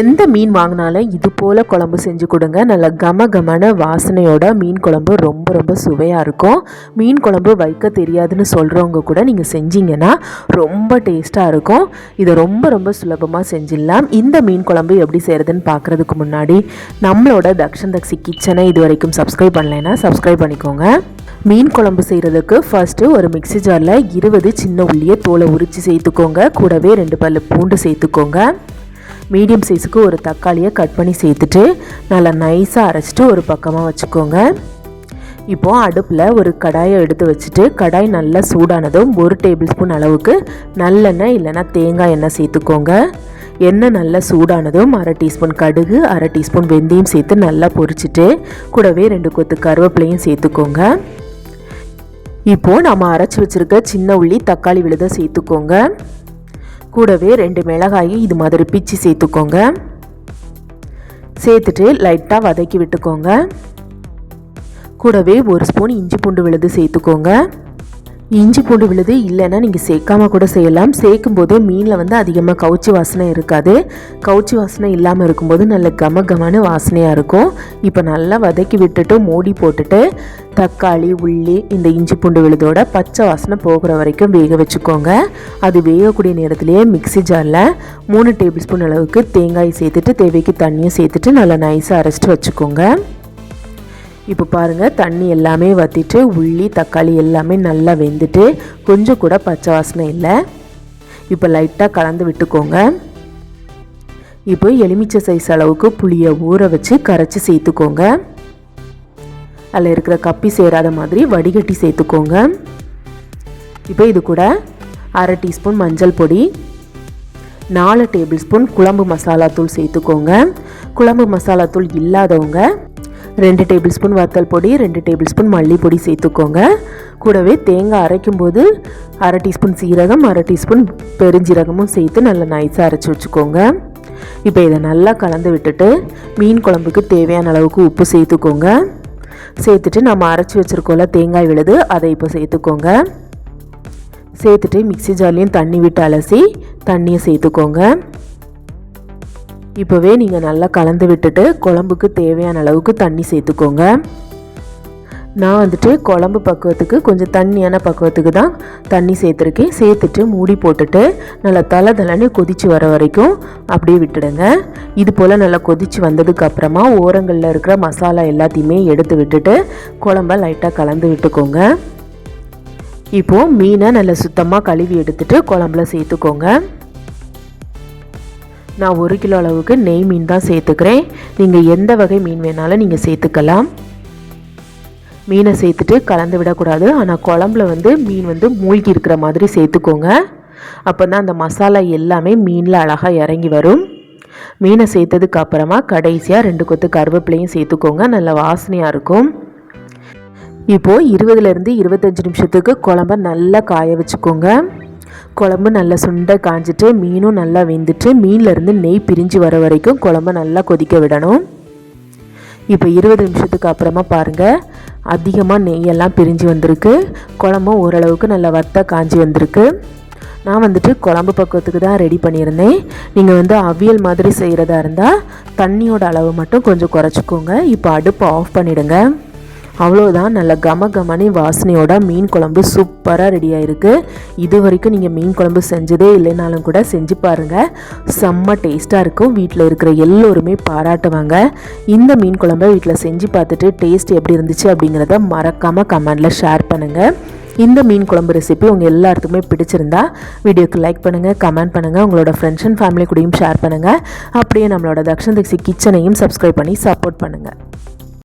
எந்த மீன் வாங்கினாலும் இது போல் குழம்பு செஞ்சு கொடுங்க. நல்ல கம கமன வாசனையோட மீன் குழம்பு ரொம்ப ரொம்ப சுவையாக இருக்கும். மீன் குழம்பு வைக்க தெரியாதுன்னு சொல்கிறவங்க கூட நீங்கள் செஞ்சீங்கன்னா ரொம்ப டேஸ்ட்டாக இருக்கும். இதை ரொம்ப ரொம்ப சுலபமாக செஞ்சிடலாம். இந்த மீன் குழம்பு எப்படி செய்கிறதுன்னு பார்க்குறதுக்கு முன்னாடி நம்மளோட தக்ஷன் தக்ஷி கிச்சனை இது வரைக்கும் சப்ஸ்கிரைப் பண்ணலைன்னா சப்ஸ்கிரைப் பண்ணிக்கோங்க. மீன் குழம்பு செய்கிறதுக்கு ஃபர்ஸ்ட்டு ஒரு மிக்ஸி ஜாரில் இருபது சின்ன உள்ளியை தோலை உரித்து சேர்த்துக்கோங்க. கூடவே ரெண்டு பல்லு பூண்டு சேர்த்துக்கோங்க. மீடியம் சைஸுக்கு ஒரு தக்காளியை கட் பண்ணி சேர்த்துட்டு நல்லா நைஸாக அரைச்சிட்டு ஒரு பக்கமாக வச்சுக்கோங்க. இப்போது அடுப்பில் ஒரு கடாயை எடுத்து வச்சுட்டு கடாய் நல்லா சூடானதும் ஒரு டேபிள் ஸ்பூன் அளவுக்கு நல்லெண்ணெய் இல்லைன்னா தேங்காய் எண்ணெய் சேர்த்துக்கோங்க. எண்ணெய் நல்லா சூடானதும் அரை டீஸ்பூன் கடுகு அரை டீஸ்பூன் வெந்தயம் சேர்த்து நல்லா பொரிச்சிட்டு கூடவே ரெண்டு கொத்து கருவேப்பிலையும் சேர்த்துக்கோங்க. இப்போது நம்ம அரைச்சி வச்சுருக்க சின்ன உள்ளி தக்காளி விழுத சேர்த்துக்கோங்க. கூடவே ரெண்டு மிளகாயும் இது மாதிரி பிச்சு சேர்த்துக்கோங்க. சேர்த்துட்டு லைட்டாக வதக்கி விட்டுக்கோங்க. கூடவே ஒரு ஸ்பூன் இஞ்சி பூண்டு விழுது சேர்த்துக்கோங்க. இஞ்சி பூண்டு விழுது இல்லைன்னா நீங்கள் சேர்க்காம கூட செய்யலாம். சேர்க்கும் போது மீனில் வந்து அதிகமாக கவுச்சி வாசனை இருக்காது. கவுச்சி வாசனை இல்லாமல் இருக்கும்போது நல்ல கம வாசனையாக இருக்கும். இப்போ நல்லா வதக்கி விட்டுட்டு மூடி போட்டுட்டு தக்காளி உள்ளி இந்த இஞ்சி பூண்டு விழுதோட பச்சை வாசனை போகிற வரைக்கும் வேக வச்சுக்கோங்க. அது வேகக்கூடிய நேரத்திலேயே மிக்சி ஜாரில் மூணு டேபிள் ஸ்பூன் அளவுக்கு தேங்காய் சேர்த்துட்டு தேவைக்கு தண்ணியை சேர்த்துட்டு நல்லா நைஸாக அரைச்சிட்டு வச்சுக்கோங்க. இப்போ பாருங்கள் தண்ணி எல்லாமே வற்றிட்டு உள்ளி தக்காளி எல்லாமே நல்லா வெந்துட்டு கொஞ்சம் கூட பச்சை வாசனை இல்லை. இப்போ லைட்டாக கலந்து விட்டுக்கோங்க. இப்போ எலுமிச்சை சைஸ் அளவுக்கு புளியை ஊற வச்சு கரைச்சி சேர்த்துக்கோங்க. அதில் இருக்கிற கப்பி சேராத மாதிரி வடிகட்டி சேர்த்துக்கோங்க. இப்போ இது கூட அரை டீஸ்பூன் மஞ்சள் பொடி நாலு டேபிள் ஸ்பூன் குழம்பு மசாலா தூள் சேர்த்துக்கோங்க. குழம்பு மசாலா தூள் இல்லாதவங்க ரெண்டு டேபிள் ஸ்பூன் வத்தல் பொடி ரெண்டு டேபிள் ஸ்பூன் மல்லிப்பொடி சேர்த்துக்கோங்க. கூடவே தேங்காய் அரைக்கும் போது அரை டீஸ்பூன் சீரகம் அரை டீஸ்பூன் பெருஞ்சீரகமும் சேர்த்து நல்லா நைஸாக அரைச்சி வச்சுக்கோங்க. இப்போ இதை நல்லா கலந்து விட்டுட்டு மீன் குழம்புக்கு தேவையான அளவுக்கு உப்பு சேர்த்துக்கோங்க. சேர்த்துட்டு நம்ம அரைச்சி வச்சுருக்கோம்ல தேங்காய் விழுது அதை இப்போ சேர்த்துக்கோங்க. சேர்த்துட்டு மிக்சி ஜார்லேயும் தண்ணி விட்டு அலசி தண்ணியை சேர்த்துக்கோங்க. இப்போவே நீங்கள் நல்லா கலந்து விட்டுட்டு குழம்புக்கு தேவையான அளவுக்கு தண்ணி சேர்த்துக்கோங்க. நான் வந்துட்டு குழம்பு பக்குவத்துக்கு கொஞ்சம் தண்ணியான பக்குவத்துக்கு தான் தண்ணி சேர்த்துருக்கேன். சேர்த்துட்டு மூடி போட்டுட்டு நல்லா தலை தலைன்னு கொதித்து வர வரைக்கும் அப்படியே விட்டுடுங்க. இது போல் நல்லா கொதித்து வந்ததுக்கு அப்புறமா ஓரங்களில் இருக்கிற மசாலா எல்லாத்தையுமே எடுத்து விட்டுட்டு குழம்ப லைட்டாக கலந்து விட்டுக்கோங்க. இப்போது மீனை நல்லா சுத்தமாக கழுவி எடுத்துட்டு குழம்புல சேர்த்துக்கோங்க. நான் ஒரு கிலோ அளவுக்கு நெய் மீன் தான் சேர்த்துக்கிறேன். நீங்கள் எந்த வகை மீன் வேணாலும் நீங்கள் சேர்த்துக்கலாம். மீனை சேர்த்துட்டு கலந்து விடக்கூடாது. ஆனால் குழம்புல வந்து மீன் வந்து மூழ்கி இருக்கிற மாதிரி சேர்த்துக்கோங்க. அப்போ தான் அந்த மசாலா எல்லாமே மீனில் அழகாக இறங்கி வரும். மீனை சேர்த்ததுக்கு அப்புறமா கடைசியாக ரெண்டு கொத்து கருவேப்பிலையும் சேர்த்துக்கோங்க. நல்ல வாசனையாக இருக்கும். இப்போது இருபதுலேருந்து இருபத்தஞ்சி நிமிஷத்துக்கு குழம்ப நல்லா காய வச்சுக்கோங்க. குழம்பு நல்லா சுண்டை காஞ்சிட்டு மீனும் நல்லா வெந்துட்டு மீன்லேருந்து நெய் பிரிஞ்சு வர வரைக்கும் குழம்பு நல்லா கொதிக்க விடணும். இப்போ இருபது நிமிஷத்துக்கு அப்புறமா பாருங்கள் அதிகமாக நெய்யெல்லாம் பிரிஞ்சு வந்திருக்கு. குழம்பும் ஓரளவுக்கு நல்லா வத்த காஞ்சி வந்திருக்கு. நான் வந்துட்டு குழம்பு பக்குவத்துக்கு தான் ரெடி பண்ணியிருந்தேன். நீங்கள் வந்து அவியல் மாதிரி செய்கிறதா இருந்தால் தண்ணியோட அளவு மட்டும் கொஞ்சம் குறைச்சிக்கோங்க. இப்போ அடுப்பை ஆஃப் பண்ணிவிடுங்க அவ்வளோதான் நல்ல கம கமனி வாசனையோட மீன் குழம்பு சூப்பராக ரெடி ஆயிருக்கு. இது வரைக்கும் நீங்கள் மீன் குழம்பு செஞ்சதே இல்லைனாலும் கூட செஞ்சு பாருங்கள் செம்ம டேஸ்ட்டாக இருக்கும். வீட்டில் இருக்கிற எல்லோருமே பாராட்டுவாங்க. இந்த மீன் குழம்பை வீட்டில் செஞ்சு பார்த்துட்டு டேஸ்ட் எப்படி இருந்துச்சு அப்படிங்கிறத மறக்காமல் கமெண்டில் ஷேர் பண்ணுங்கள் இந்த மீன் குழம்பு ரெசிபி உங்கள் எல்லாத்துக்குமே பிடிச்சிருந்தா வீடியோக்கு லைக் பண்ணுங்கள் கமெண்ட் பண்ணுங்கள் உங்களோட ஃப்ரெண்ட்ஸ் அண்ட் ஃபேமிலி கூடயும் ஷேர் பண்ணுங்கள் அப்படியே நம்மளோட தக்ஷன் தக்ஷி கிச்சனையும் சப்ஸ்கிரைப் பண்ணி சப்போர்ட் பண்ணுங்கள்